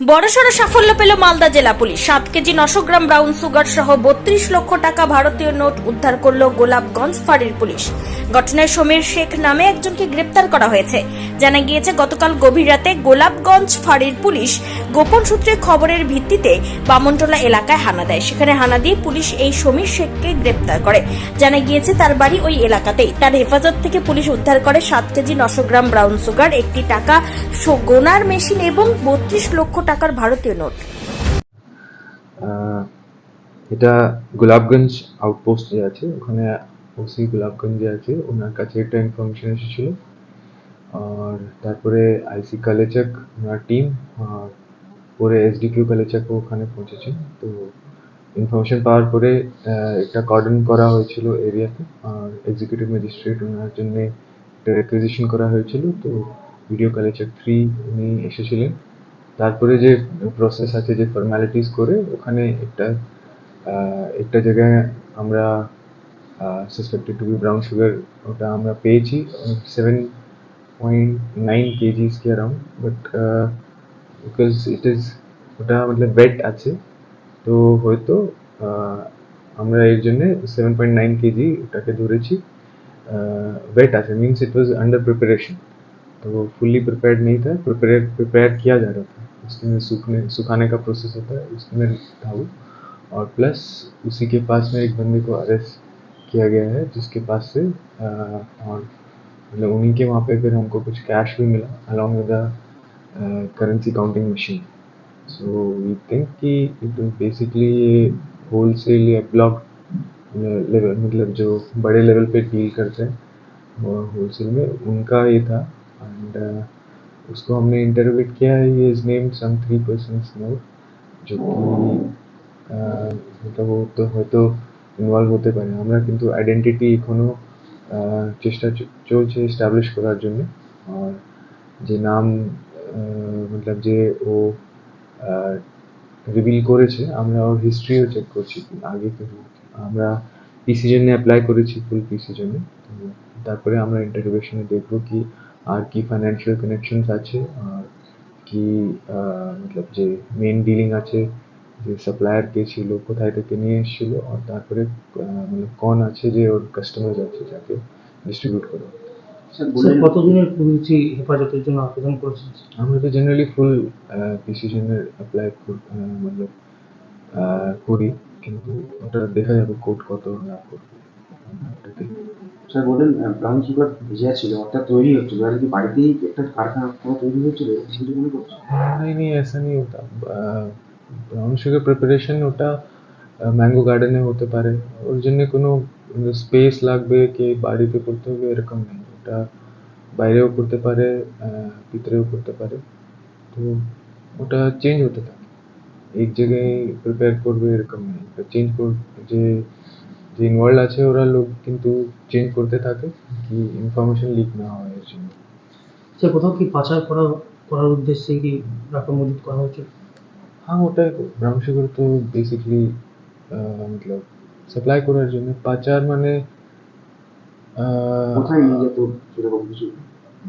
বড়সড় সাফল্য পেল মালদা জেলা পুলিশ। সাত কেজি নশো গ্রাম ব্রাউন সুগার সহ বত্রিশ লক্ষ টাকা ভারতীয় নোট উদ্ধার করল গোলাপগঞ্জ ফাঁড়ির পুলিশ। ঘটনায় সমীর শেখ নামে একজনকে গ্রেপ্তার করা হয়েছে। জানা গিয়েছে, গতকাল গভীর রাতে গোলাপগঞ্জ ফাঁড়ির পুলিশ গোপন সূত্রে খবরের ভিত্তিতে বামনটোলা এলাকায় হানা দেয়। সেখানে হানা দিয়ে পুলিশ এই সমীর শেখকে গ্রেপ্তার করে। জানা গিয়েছে, তার বাড়ি ওই এলাকাতেই। তার হেফাজত থেকে পুলিশ উদ্ধার করে সাত কেজি নশো গ্রাম ব্রাউন সুগার একটি টাকা গোনার মেশিন এবং বত্রিশ লক্ষ টাকার ভারতীয় নোট। এটা গোলাপগঞ্জ আউটপোস্ট আছে, ওখানে ওসি গোলাপগঞ্জ আছে, ওনার কাছে একটা ইনফরমেশন এসেছিল। আর তারপরে আইসি কালেচাক, ওনার টিম আর পরে এসডিকিউ কালেচাকও ওখানে পৌঁছেছে তো ইনফরমেশন পাওয়ার পরে একটা কর্ডন করা হয়েছিল এরিয়াতে আর এক্সিকিউটিভ ম্যাজিস্ট্রেট ওনার জন্য একটা রেকুইজিশন করা হয়েছিল। তো ভিডিও কালেচাক থ্রি উনি এসেছিলেন। তারপরে যে প্রসেস আছে যে ফর্মালিটিস করে ওখানে একটা আহ, একটা জায়গায় আমরা suspected to be brown sugar ওটা আমরা পেয়েছি seven point nine KGs K around but because it is ওটা মতলব বেড আছে তো হয়তো আহ, আমরা এর জন্য সেভেন পয়েন্ট নাইন কেজি ওটাকে ধরেছি वेट আছে means it was under preparation तो वो फुल्ली प्रिपेयर्ड नहीं था प्रिपेयर प्रिपेयर किया जा रहा था उसमें सूखने सुखाने का प्रोसेस होता है उसमें था वो। और प्लस उसी के पास में एक बंदे को अरेस्ट किया गया है जिसके पास से अ, और मतलब उन्हीं के वहाँ पे फिर हमको कुछ कैश भी मिला along with currency counting machine so we think कि इट बेसिकली ये होल सेल या ब्लॉक लेवल मतलब जो बड़े लेवल पे डील करते हैं होल सेल में उनका ये था। एंड उसको हमने इंटरव्यूट किया है ये is name some three person more जो कि আহ, मतलब वो তো হয়তো ইনভলভ হতে পারে আমরা কিন্তু আইডেন্টিটি এখনো আহ, চেষ্টা চ- চলছে এস্টাবলিশ করার জন্য আর যে নাম আহ, মতলব যে ও রিভিল করেছে আমরা ওর হিস্ট্রিও চেক করছি আগে থেকে আমরা পিসি জন্য অ্যাপ্লাই করেছি ফুল পিসি জন্য তো তারপরে আমরা ইন্টারভিউশনে দেখবো কি আর কি ফাইন্যান্সিয়াল কানেকশনস আছে আর কি মতলব যে মেন ডিলিং আছে যে সাপ্লায়ার কে ছিল কোথায় থেকে নিয়ে এসেছিল আর তারপরে মানে কোন আছে যে ওর কাস্টমার আছে যাকে ডিস্ট্রিবিউট করে। স্যার কতদিনের পুলিশি হেফাজতের জন্য আবেদন করেছেন? আমরা তো জেনারেলি ফুল জন্য অ্যাপ্লাই আহ, করি কিন্তু ওটা দেখা যাবে কোর্ট কত না করবে স্যার বলেন ব্রাউন সুগার ভেজা ছিল অর্থাৎ তৈরি হচ্ছিল আর কি বাড়িতেই একটা কারখানা পুরো তৈরি হচ্ছিল কিছু মনে করছে नहीं नहीं ऐसा नहीं होता ব্রাউন সুগার প্রিপারেশন ওটা ম্যাঙ্গো গার্ডেনে হতে পারে ওর জন্য কোনো স্পেস লাগবে কি বাড়িতে করতে হবে এরকম নেই ওটা বাইরেও করতে পারে আহ, ভিতরেও করতে পারে তো ওটা চেঞ্জ হতে থাকে এক জায়গায় প্রিপেয়ার করবে এরকম নেই চেঞ্জ কর যে যে ইনভলভ আছে ওরা লোক কিন্তু চেঞ্জ করতে থাকে কি ইনফরমেশন লিক না হয় এর জন্য। সে কোথাও কি পাচার করা করার উদ্দেশ্যে কি রাখা মজুদ করা হচ্ছে হ্যাঁ ওটাই ব্রাহ্মসুগর তো বেসিকলি মতলব সাপ্লাই করার জন্য। পাচার মানে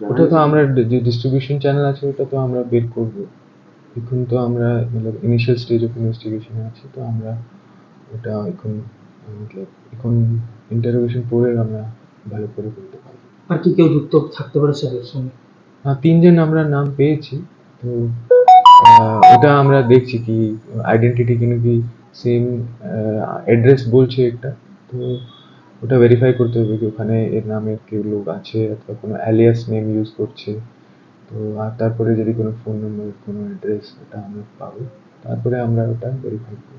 ওটা তো আমরা যে ডিস্ট্রিবিউশন চ্যানেল আছে ওটা তো আমরা বের করব। এখন তো আমরা মতলব ইনিশিয়াল স্টেজ অফ ইনভেস্টিগেশন আছে তো আমরা ওটা এখন এখন ইন্টারোগেশন পরে আমরা ভালো করে করতে পারব। আর কি কেউ যুক্ত থাকতে পারে স্যার এর সঙ্গে? হ্যাঁ তিনজন আমরা নাম পেয়েছি তো ওটা আমরা দেখছি কি আইডেন্টিটি কিনা কি সেম অ্যাড্রেস বলছে একটা তো ওটা ভেরিফাই করতে হবে কি ওখানে এর নামে কেউ লোক আছে অথবা কোনো অ্যালিয়াস নেম ইউজ করছে। তো আর তারপরে যদি কোনো ফোন নম্বর কোনো অ্যাড্রেস ওটা আমরা পাবো তারপরে আমরা ওটা ভেরিফাই করব।